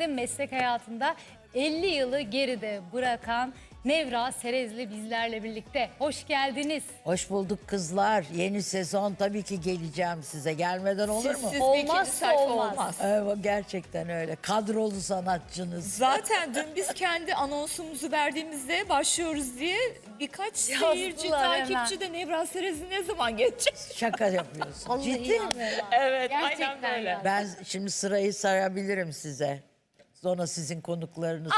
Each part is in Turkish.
de meslek hayatında 50 yılı geride bırakan Nevra Serezli bizlerle birlikte. Hoş geldiniz. Hoş bulduk kızlar. Yeni sezon tabii ki geleceğim size. Gelmeden olur mu? Bir Olmazsa sayfa olmaz. olmaz. Evet, gerçekten öyle. Kadrolu sanatçınız. Zaten dün biz kendi anonsumuzu verdiğimizde başlıyoruz diye birkaç seyirci, hemen. takipçi de Nevra Serez'i ne zaman geçecek? Şaka yapıyorsun. Ciddi mi? Evet, Gerçekten aynen böyle. Ben şimdi sırayı sarabilirim size. Sonra sizin konuklarınıza.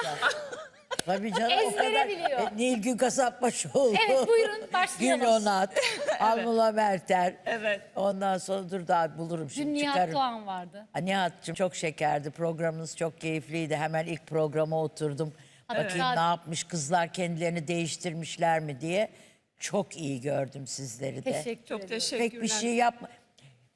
Tabii canım o Ezbere kadar. biliyor. E, Nilgün Kasapbaşoğlu. Evet, buyurun, başlayalım. Gül Onat, Almula Merter. Evet. Ondan sonra dur daha bulurum Dün şimdi Nihat çıkarım. Doğan vardı. Ha, Nihat'cığım çok şekerdi. Programınız çok keyifliydi. Hemen ilk programa oturdum. Bakayım Evet. ne yapmış kızlar kendilerini değiştirmişler mi diye. Çok iyi gördüm sizleri de. Teşekkür Çok ederim. teşekkürler. Pek bir şey yapma.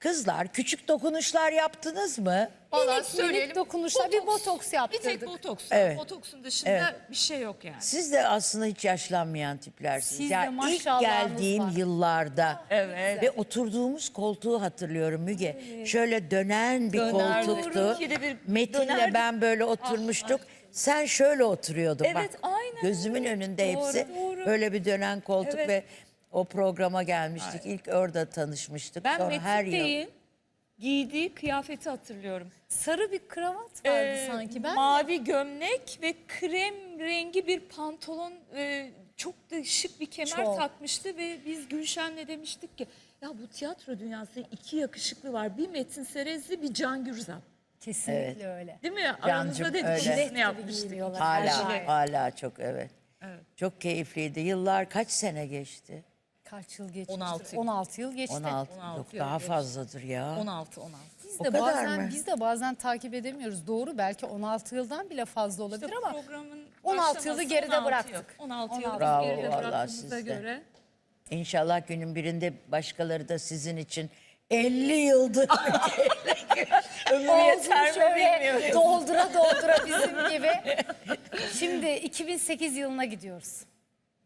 Kızlar küçük dokunuşlar yaptınız mı? Valla Minik minik söyleyelim. dokunuşlar, bir botoks Bir yaptırdık. tek botoks. Evet. Botoksun dışında Evet. bir şey yok yani. Siz de aslında hiç yaşlanmayan tiplersiniz. Siz de ilk maşallahınız geldiğim var. yıllarda Evet. ve oturduğumuz koltuğu hatırlıyorum Müge. Şöyle dönen bir Döner, koltuktu. doğru. Bir Metin'le dönerdik. ben böyle oturmuştuk. Sen şöyle oturuyordun Evet, bak. aynen Gözümün önünde Doğru, hepsi. doğru. Böyle bir dönen koltuk Evet. ve o programa gelmiştik. İlk orada tanışmıştık. Ben Sonra her Metin yıl. Bey'in giydiği kıyafeti hatırlıyorum. Sarı bir kravat vardı Ee, sanki. Ben Mavi gömlek ve krem rengi bir pantolon e, çok da şık bir kemer Çok. takmıştı ve biz Gülşen'le demiştik ki ya bu tiyatro dünyasında iki yakışıklı var. Bir Metin Serezli bir Can Gürzap. kesinlikle öyle. Değil mi? Cancım, Aramızda öyle. Jilet dedikodusunu gibi yapmıştık. giyiniyorlar. Hala, şey. hala çok evet. Evet. Çok keyifliydi. Yıllar kaç sene geçti? Kaç yıl geçti? 16 yıl. 16 yıl geçti. 16. 16 Yok yıl daha geçti. fazladır ya. 16 16. Biz O de kadar bazen mı? biz de bazen takip edemiyoruz. Doğru belki 16 yıldan bile fazla olabilir İşte ama programın 16 yılı geride 16 bıraktık. Yıl. 16 yılı 16 Bravo, geride bıraktığımıza göre. İnşallah günün birinde başkaları da sizin için 50 yıldır Ömür yeter mi bilmiyorum. doldura doldura bizim gibi. Şimdi 2008 yılına gidiyoruz.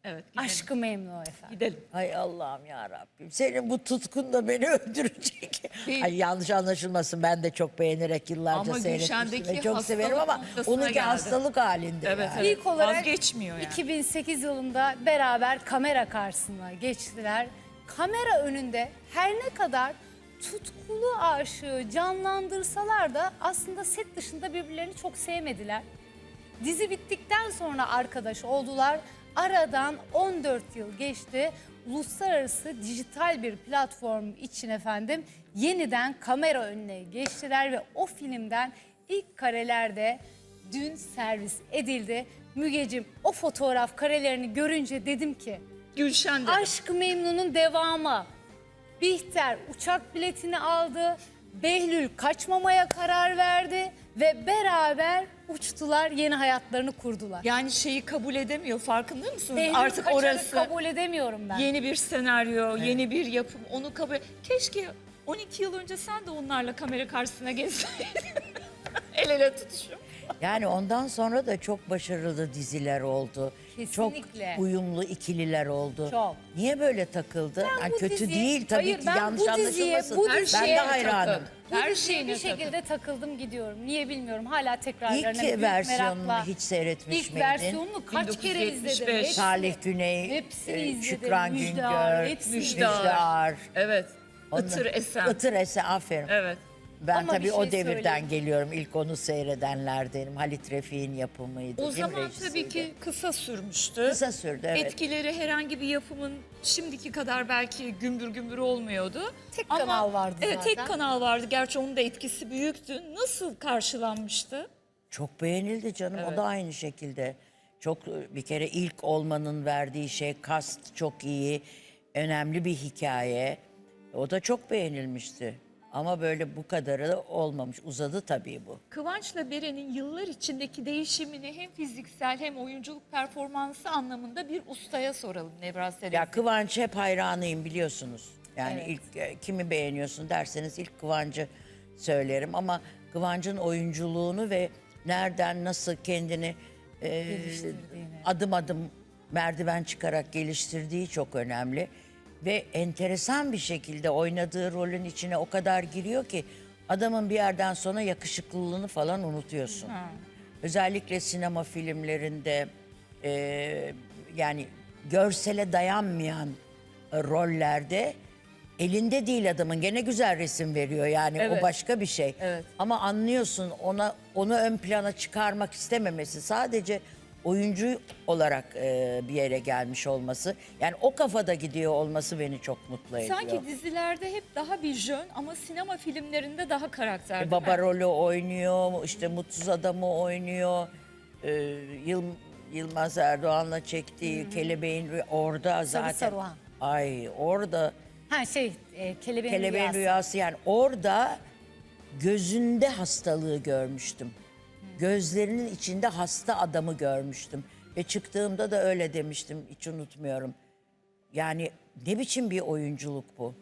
Evet gidelim. Aşkı Memnu efendim. Gidelim. Ay Allah'ım ya Rabbim. Senin bu tutkun da beni öldürecek. Ay yanlış anlaşılmasın. Ben de çok beğenerek yıllarca Ama seyretmiştim ve çok severim ama onunki geldi. hastalık halinde. Evet, yani. evet. İlk olarak Vazgeçmiyor yani. 2008 yılında beraber kamera karşısına geçtiler. Kamera önünde her ne kadar tutkulu aşığı canlandırsalar da aslında set dışında birbirlerini çok sevmediler. Dizi bittikten sonra arkadaş oldular. Aradan 14 yıl geçti. Uluslararası dijital bir platform için efendim yeniden kamera önüne geçtiler ve o filmden ilk karelerde dün servis edildi. Mügecim o fotoğraf karelerini görünce dedim ki Gülşen de. Aşk-ı Memnun'un devamı. Bihter uçak biletini aldı. Behlül kaçmamaya karar verdi ve beraber uçtular, yeni hayatlarını kurdular. Yani şeyi kabul edemiyor farkında mısınız? Behlül Artık kaçanı orası kabul edemiyorum ben. yeni bir senaryo, yeni bir yapım. Onu kabul Keşke 12 yıl önce sen de onlarla kamera karşısına geçseydin. El ele tutuşup. Yani ondan sonra da çok başarılı diziler oldu. Kesinlikle. Çok uyumlu ikililer oldu. Çok. Niye böyle takıldı? Ben Yani bu kötü dizi- değil tabii Hayır, ki ben yanlış bu diziye, anlaşılmasın. bu ben diziye de hayranım. takım. Her şeyine bir şekilde takıldım gidiyorum. Niye bilmiyorum. Hala tekrarlarına İlk büyük versiyonunu merakla. hiç seyretmiş İlk miydin? versiyonunu kaç kere izledim. 1975. Hepsini- Salih Güney, Hepsini e, izledim. Şükran Müjdar, Güngör, hepsini Müjdar. Müjdar. Evet. Onlar- Itır esen. Itır Esen, aferin. Evet. Ben Ama bir tabii o şey devirden söyleyeyim. geliyorum. İlk onu seyredenlerdenim. Halit Refik'in yapımıydı. O zaman Rejisiydi. tabii ki kısa sürmüştü. Kısa sürdü evet. Etkileri herhangi bir yapımın şimdiki kadar belki gümbür gümbür olmuyordu. Tek Ama- kanal vardı Evet zaten. tek kanal vardı. Gerçi onun da etkisi büyüktü. Nasıl karşılanmıştı? Çok beğenildi canım. O Evet. da aynı şekilde. Çok bir kere ilk olmanın verdiği şey kast çok iyi. Önemli bir hikaye. O da çok beğenilmişti. Ama böyle bu kadarı da olmamış. Uzadı tabii bu. Kıvanç'la Beren'in yıllar içindeki değişimini hem fiziksel hem oyunculuk performansı anlamında bir ustaya soralım Nebra Serezli. Ya Kıvanç hep hayranıyım biliyorsunuz. Yani Evet. ilk e, kimi beğeniyorsun derseniz ilk Kıvanç'ı söylerim ama Kıvanç'ın oyunculuğunu ve nereden nasıl kendini e, Geliştirdiğini. adım adım merdiven çıkarak geliştirdiği çok önemli. Ve enteresan bir şekilde oynadığı rolün içine o kadar giriyor ki adamın bir yerden sonra yakışıklılığını falan unutuyorsun. Özellikle sinema filmlerinde e, yani görsele dayanmayan e, rollerde elinde değil adamın gene güzel resim veriyor yani Evet. o başka bir şey. Evet. Ama anlıyorsun ona onu ön plana çıkarmak istememesi sadece oyuncu olarak e, bir yere gelmiş olması yani o kafada gidiyor olması beni çok mutlu ediyor. Sanki dizilerde hep daha bir jön ama sinema filmlerinde daha karakter. E, Baba rolü oynuyor, işte Mutsuz Adamı oynuyor. Ee, Yıl, Yılmaz Erdoğan'la çektiği Kelebeğin Rü- orada zaten. Saruhan. Ay orada Ha şey e, kelebeğin, Kelebeğin rüyası. Rüyası yani orada gözünde hastalığı görmüştüm. Gözlerinin içinde hasta adamı görmüştüm. Ve çıktığımda da öyle demiştim hiç unutmuyorum. Yani ne biçim bir oyunculuk bu?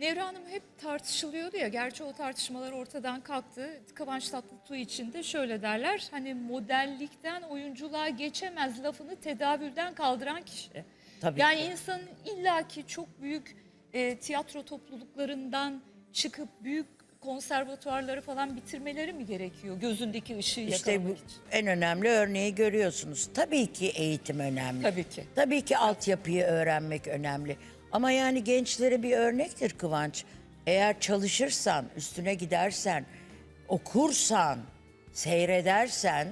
Nevra Hanım hep tartışılıyordu ya. Gerçi o tartışmalar ortadan kalktı. Kıvanç Tatlıtuğ için de şöyle derler. Hani modellikten oyunculuğa geçemez lafını tedavülden kaldıran kişi. Tabii yani ki. insanın illaki çok büyük e, tiyatro topluluklarından çıkıp büyük konservatuarları falan bitirmeleri mi gerekiyor gözündeki ışığı İşte bu yakalamak için? en önemli örneği görüyorsunuz. Tabii ki eğitim önemli. Tabii ki. Tabii ki altyapıyı öğrenmek önemli. Ama yani gençlere bir örnektir Kıvanç. Eğer çalışırsan, üstüne gidersen, okursan, seyredersen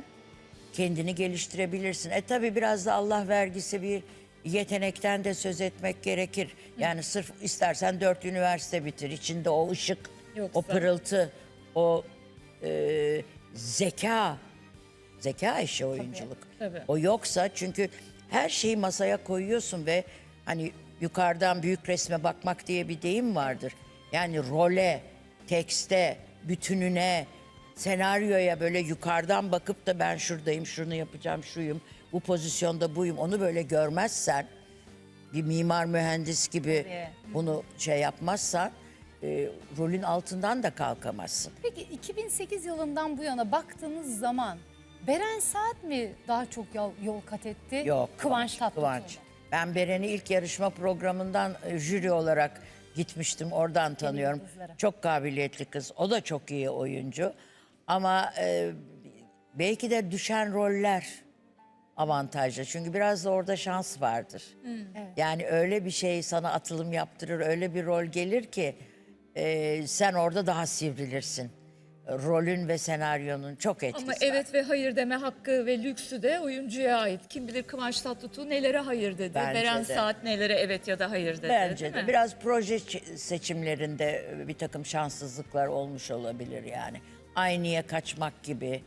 kendini geliştirebilirsin. E tabii biraz da Allah vergisi bir yetenekten de söz etmek gerekir. Yani sırf istersen dört üniversite bitir. İçinde o ışık, Yoksa- o pırıltı, o e, zeka, zeka işi oyunculuk. tabii. O yoksa çünkü her şeyi masaya koyuyorsun ve hani yukarıdan büyük resme bakmak diye bir deyim vardır. Yani role, tekste, bütününe, senaryoya böyle yukarıdan bakıp da ben şuradayım, şunu yapacağım, şuyum, bu pozisyonda buyum onu böyle görmezsen bir mimar mühendis gibi Tabii. bunu şey yapmazsan e, rolün altından da kalkamazsın. Peki 2008 yılından bu yana baktığınız zaman Beren Saat mi daha çok yol, yol kat etti? Yok. Kıvanç Tatlıtuğ. Kıvanç. Ben Beren'i ilk yarışma programından e, jüri olarak gitmiştim. Oradan tanıyorum. kızlara. Çok kabiliyetli kız. O da çok iyi oyuncu. Ama e, belki de düşen roller avantajlı. Çünkü biraz da orada şans vardır. Yani öyle bir şey sana atılım yaptırır, öyle bir rol gelir ki e, sen orada daha sivrilirsin. Rolün ve senaryonun çok etkisi Ama var. evet ve hayır deme hakkı ve lüksü de oyuncuya ait. Kim bilir Kıvanç Tatlıtuğ nelere hayır dedi. Bence Beren de. Saat nelere evet ya da hayır dedi. Bence de mi? biraz proje seçimlerinde bir takım şanssızlıklar olmuş olabilir yani. Aynıya kaçmak gibi,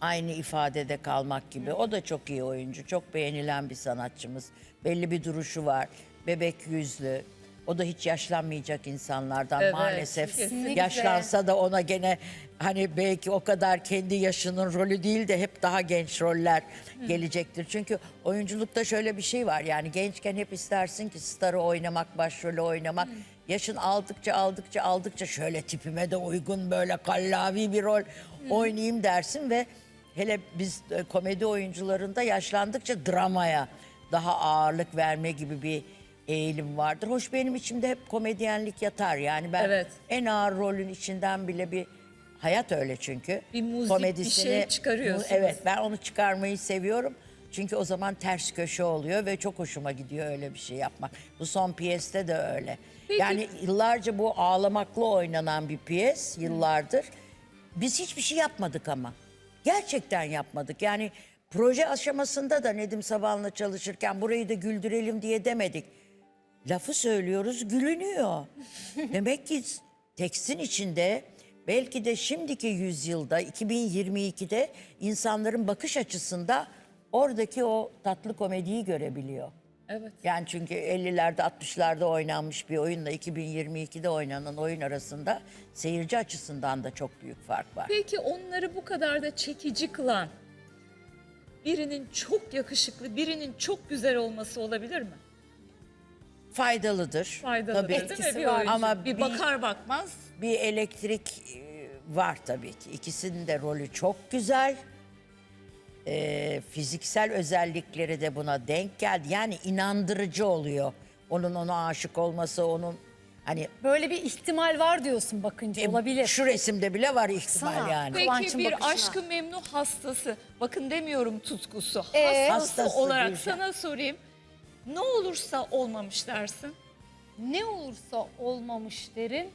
aynı ifadede kalmak gibi. O da çok iyi oyuncu, çok beğenilen bir sanatçımız. Belli bir duruşu var, bebek yüzlü. O da hiç yaşlanmayacak insanlardan Evet, maalesef. kesinlikle. Yaşlansa da ona gene hani belki o kadar kendi yaşının rolü değil de hep daha genç roller gelecektir. Çünkü oyunculukta şöyle bir şey var yani gençken hep istersin ki starı oynamak, başrolü oynamak. Yaşın aldıkça aldıkça aldıkça şöyle tipime de uygun böyle kallavi bir rol oynayayım dersin ve hele biz e, komedi oyuncularında yaşlandıkça dramaya daha ağırlık verme gibi bir eğilim vardır. Hoş benim içimde hep komedyenlik yatar. Yani ben Evet. en ağır rolün içinden bile bir hayat öyle çünkü. Bir muzik, bir şey çıkarıyorsunuz. Evet ben onu çıkarmayı seviyorum. Çünkü o zaman ters köşe oluyor ve çok hoşuma gidiyor öyle bir şey yapmak. Bu son piyeste de öyle. Peki- Yani yıllarca bu ağlamaklı oynanan bir piyes yıllardır. Biz hiçbir şey yapmadık ama. Gerçekten yapmadık. Yani proje aşamasında da Nedim Saban'la çalışırken burayı da güldürelim diye demedik. Lafı söylüyoruz gülünüyor. Demek ki tekstin içinde belki de şimdiki yüzyılda 2022'de insanların bakış açısında oradaki o tatlı komediyi görebiliyor. Evet. Yani çünkü 50'lerde 60'larda oynanmış bir oyunla 2022'de oynanan oyun arasında seyirci açısından da çok büyük fark var. Peki onları bu kadar da çekici kılan birinin çok yakışıklı, birinin çok güzel olması olabilir mi? Faydalıdır. Faydalı Tabii. değil mi Etkisi bir var. Ama bir bir- bakar bakmaz Bir elektrik e, var tabii ki. İkisinin de rolü çok güzel. Ee, fiziksel özellikleri de buna denk geldi. Yani inandırıcı oluyor. Onun ona aşık olması, onun Hani Böyle bir ihtimal var diyorsun bakınca e, olabilir. şu resimde bile var ihtimal Baksana. yani. Peki Kıvanç'ın bir bakışına. aşkı memnun hastası. Bakın demiyorum tutkusu. Ee? hastası, Hastası olarak diyeceğim. sana sorayım. Ne olursa olmamış dersin. ne olursa olmamış derin.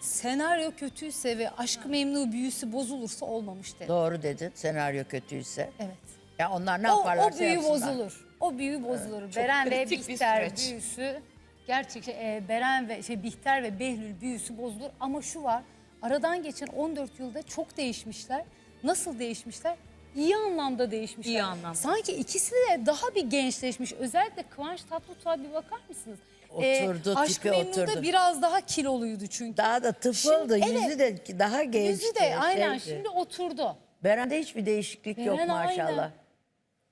Senaryo kötüyse ve aşk memnu büyüsü bozulursa olmamış derim. Doğru dedin. Senaryo kötüyse. Evet. Ya onlar ne O, yaparlarsa o büyü yapsınlar. bozulur. O büyü bozulur. Beren ve Bihter büyüsü gerçekten e, Beren ve şey Bihter ve Behlül büyüsü bozulur ama şu var. Aradan geçen 14 yılda çok değişmişler. Nasıl değişmişler? İyi anlamda değişmişler. İyi anlamda. Sanki ikisi de daha bir gençleşmiş. Özellikle Kıvanç Tatlıtuğ'a bir bakar mısınız? Oturdu, Aşk tipi Memnu'da oturdu. biraz daha kiloluydu çünkü. Daha da tıfıldı. Şimdi- Yüzü de daha gençti. Yüzü de aynen şeydi. şimdi oturdu. Beren'de hiçbir değişiklik yok Beren maşallah. aynı.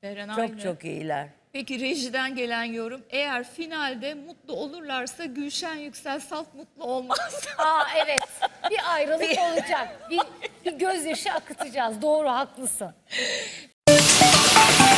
Beren Çok aynı. çok iyiler. Peki rejiden gelen yorum. Eğer finalde mutlu olurlarsa Gülşen Yüksel salt mutlu olmaz. Aa evet. Bir ayrılık olacak. Bir, bir gözyaşı akıtacağız. Doğru haklısın.